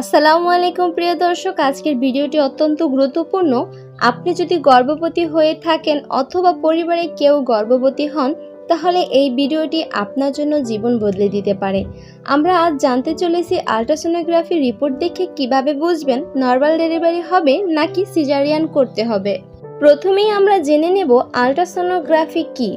আসসালামু আলাইকুম প্রিয় দর্শক, আজকের ভিডিওটি অত্যন্ত গুরুত্বপূর্ণ। আপনি যদি গর্ভবতী হয়ে থাকেন অথবা পরিবারে কেউ গর্ভবতী হন, তাহলে এই ভিডিওটি আপনার জন্য জীবন বদলে দিতে পারে। আমরা আজ জানতে চলেছি আল্ট্রাসোনোগ্রাফি রিপোর্ট দেখে কীভাবে বুঝবেন নর্মাল ডেলিভারি হবে নাকি সিজারিয়ান করতে হবে। প্রথমেই আমরা জেনে নেব আল্ট্রাসোনোগ্রাফি কী।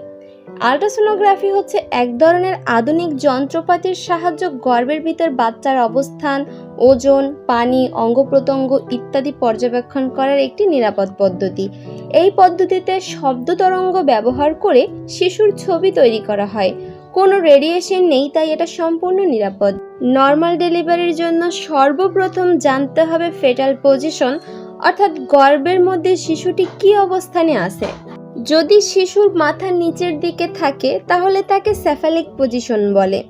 আল্ট্রাসোনোগ্রাফি হচ্ছে এক ধরনের আধুনিক যন্ত্রপাতির সাহায্য গর্ভের ভিতর বাচ্চার অবস্থান, ওজন, পানি, অঙ্গ প্রত্যঙ্গ ইত্যাদি পর্যবেক্ষণ করার একটি নিরাপদ পদ্ধতি। এই পদ্ধতিতে শব্দ তরঙ্গ ব্যবহার করে শিশুর ছবি তৈরি করা হয়। কোনো রেডিয়েশন নেই, তাই এটা সম্পূর্ণ নিরাপদ। নর্মাল ডেলিভারির জন্য সর্বপ্রথম জানতে হবে ফেটাল পজিশন, অর্থাৎ গর্ভের মধ্যে শিশুটি কী অবস্থানে আছে। যদি শিশুর মাথা নিচের দিকে থাকে, তাহলে তাকে সেফালিক পজিশন বলে।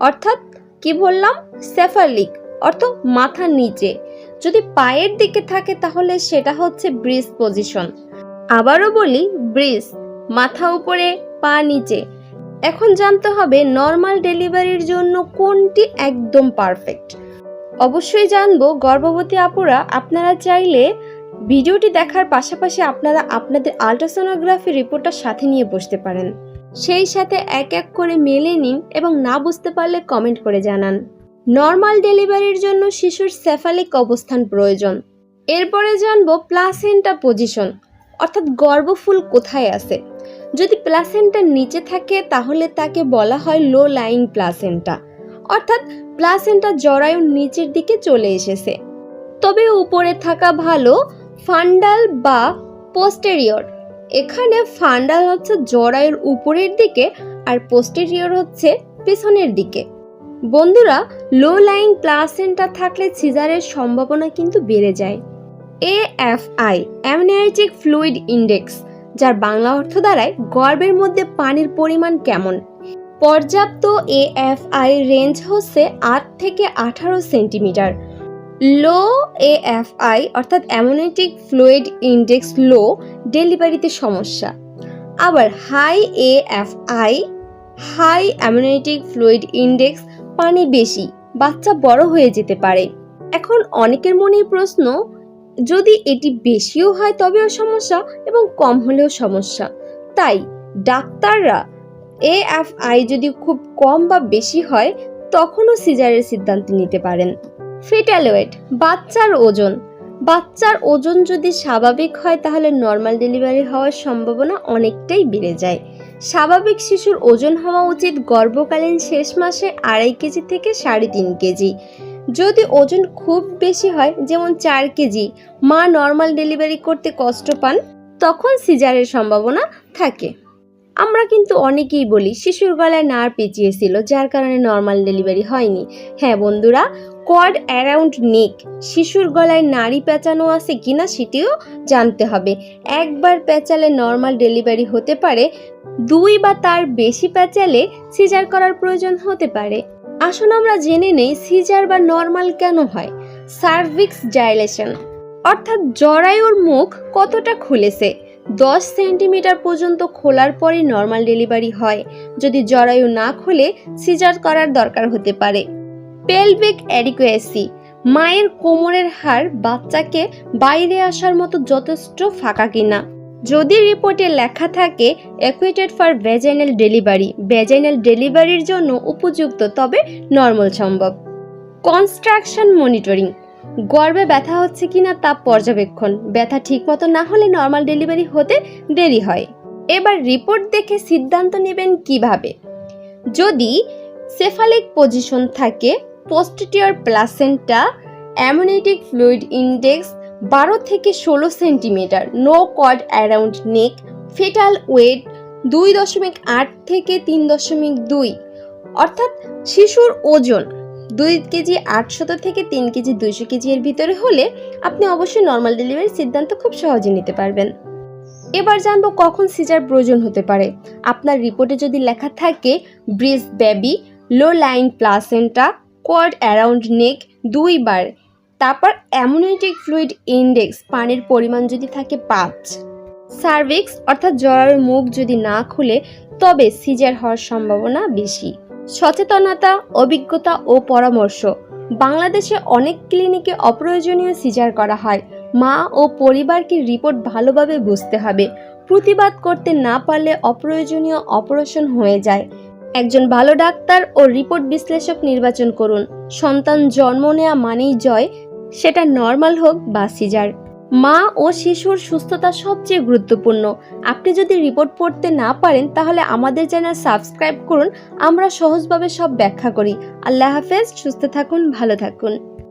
অর্থাৎ কি বললাম? সেফালিক অর্থ মাথা নিচে। যদি পায়ের দিকে থাকে, তাহলে সেটা হচ্ছে ব্রিজ পজিশন আবারও বলি, ব্রিজ, মাথা উপরে, পা নিচে। এখন জানতে হবে নর্মাল ডেলিভারির জন্য কোনটি একদম পারফেক্ট অবশ্যই জানব, গর্ভবতী আপুরা, আপনারা চাইলে ভিডিওটি দেখার পাশাপাশি আপনারা আপনাদের আল্ট্রাসোনোগ্রাফি রিপোর্টটা সাথে নিয়ে বসতে পারেন। সেই সাথে এক এক করে মেলে নিন এবং না বুঝতে পারলে কমেন্ট করে জানান। নর্মাল ডেলিভারির জন্য শিশুর সেফালিক অবস্থান প্রয়োজন। এরপরে জানব প্লাসেন্টা পজিশন, অর্থাৎ গর্ভফুল কোথায় আছে। যদি প্লাসেন্টা নিচে থাকে, তাহলে তাকে বলা হয় লো লাইং প্লাসেন্টা অর্থাৎ প্লাসেন্টা জরায়ুর নিচের দিকে চলে এসেছে। তবে উপরে থাকা ভালো ফান্ডাল বা পোস্টেরিয়র এখানে ফান্ডাল হচ্ছে জরায়ুর উপরের দিকে আর পোস্টেরিয়র হচ্ছে পেছনের দিকে। বন্ধুরা লো লাইং প্লাসেন্টা থাকলে সিজারের সম্ভাবনা কিন্তু বেড়ে যায়। A F I amniotic fluid index যার বাংলা অর্থ দ্বারায় গর্ভের মধ্যে পানির পরিমাণ কেমন। পর্যাপ্ত এ এফ আই রেঞ্জ হচ্ছে আট থেকে আঠারো centimetre. Low A F I অর্থাৎ অ্যামোনেটিক ফ্লুইড ইন্ডেক্স লো, ডেলিভারিতে সমস্যা। আবার high A F I high amniotic fluid index, পানি বেশি, বাচ্চা বড় হয়ে যেতে পারে। এখন অনেকের মনে প্রশ্ন, যদি এটি বেশিও হয় তবেও সমস্যা এবং কম হলেও সমস্যা। তাই ডাক্তাররা এ এফ আই যদি খুব কম বা বেশি হয়, তখনও সিজারের সিদ্ধান্ত নিতে পারেন। ফিটাল ওয়েট বাচ্চার ওজন। বাচ্চার ওজন যদি স্বাভাবিক হয়, তাহলে নর্মাল ডেলিভারি হওয়ার সম্ভাবনা অনেকটাই বেড়ে যায়। স্বাভাবিক শিশুর ওজন হওয়া উচিত গর্ভকালীন শেষ মাসে আড়াই কেজি থেকে সাড়ে তিন কেজি। যদি ওজন খুব বেশি হয়, যেমন চার কেজি, মা নর্মাল ডেলিভারি করতে কষ্ট পান, তখন সিজারের সম্ভাবনা থাকে। আমরা কিন্তু অনেকেই বলি, শিশুর গলায় নার পেঁচিয়েছিল, যার কারণে নর্মাল ডেলিভারি হয়নি। হ্যাঁ বন্ধুরা কড অ্যারাউন্ড নেক শিশুর গলায় নাড়ি পেঁচানো আছে কিনা সেটিও জানতে হবে। একবার পেঁচালে নর্মাল ডেলিভারি হতে পারে, দুই বা তার বেশি পেঁচালে সিজার করার প্রয়োজন হতে পারে। আসুন আমরা জেনে নেই সিজার বা নর্মাল কেন হয়। সার্ভিক্স ডাইলেশন অর্থাৎ জরায়ুর মুখ কতটা খুলেছে? দশ সেন্টিমিটার পর্যন্ত খোলার পরে নর্মাল ডেলিভারি হয়। যদি জরায়ু না খুলে সিজার করার দরকার হতে পারে। পেলভিক অ্যাডিকুয়েসি মায়ের কোমরের হাড় বাচ্চাকে বাইরে আসার মতো যথেষ্ট ফাঁকা কিনা। যদি রিপোর্টে লেখা থাকে একুইটেড ফর ভেজাইনাল ডেলিভারি ভেজাইনাল ডেলিভারির জন্য উপযুক্ত, তবে নর্মাল সম্ভব। কনস্ট্রাকশন মনিটরিং গর্ভে ব্যথা হচ্ছে কিনা তা পর্যবেক্ষণ। ব্যথা ঠিকমতো না হলে নর্মাল ডেলিভারি হতে দেরি হয়। এবার রিপোর্ট দেখে সিদ্ধান্ত নেবেন কীভাবে? যদি সেফালিক পজিশন থাকে posterior placenta amniotic fluid index বারো থেকে ষোলো centimetre no cord around neck foetal weight দুই দশমিক আট থেকে তিন দশমিক দুই, অর্থাৎ শিশুর ওজন দুই কেজি আটশত থেকে তিন কেজি দুইশো কেজি এর ভিতরে হলে আপনি অবশ্যই নর্মাল ডেলিভারির সিদ্ধান্ত খুব সহজে নিতে পারবেন। এবার জানব কখন সিজার প্রয়োজন হতে পারে। আপনার রিপোর্টে যদি লেখা থাকে breech baby low line placenta cord around neck দুইবার তারপর অ্যামোনেটিক ফ্লুইড ইন্ডেক্স পানির পরিমাণ যদি থাকে পাঁচ। সার্ভিক্স অর্থাৎ জরার মুখ যদি না খুলে, তবে সিজার হওয়ার সম্ভাবনা বেশি। সচেতনতা, অভিজ্ঞতা ও পরামর্শ। বাংলাদেশে অনেক ক্লিনিকে অপ্রয়োজনীয় সিজার করা হয়। মা ও পরিবারকে রিপোর্ট ভালোভাবে বুঝতে হবে। প্রতিবাদ করতে না পারলে অপ্রয়োজনীয় অপারেশন হয়ে যায়। একজন ভালো ডাক্তার ও রিপোর্ট বিশ্লেষক নির্বাচন করুন। সন্তান জন্ম নেওয়া মানেই জয়, সেটা নর্মাল হোক বা সিজার। মা ও শিশুর সুস্থতা সবচেয়ে গুরুত্বপূর্ণ। আপনি যদি রিপোর্ট পড়তে না পারেন, তাহলে আমাদের চ্যানেল সাবস্ক্রাইব করুন। আমরা সহজভাবে সব ব্যাখ্যা করি। আল্লাহ হাফেজ, সুস্থ থাকুন, ভালো থাকুন।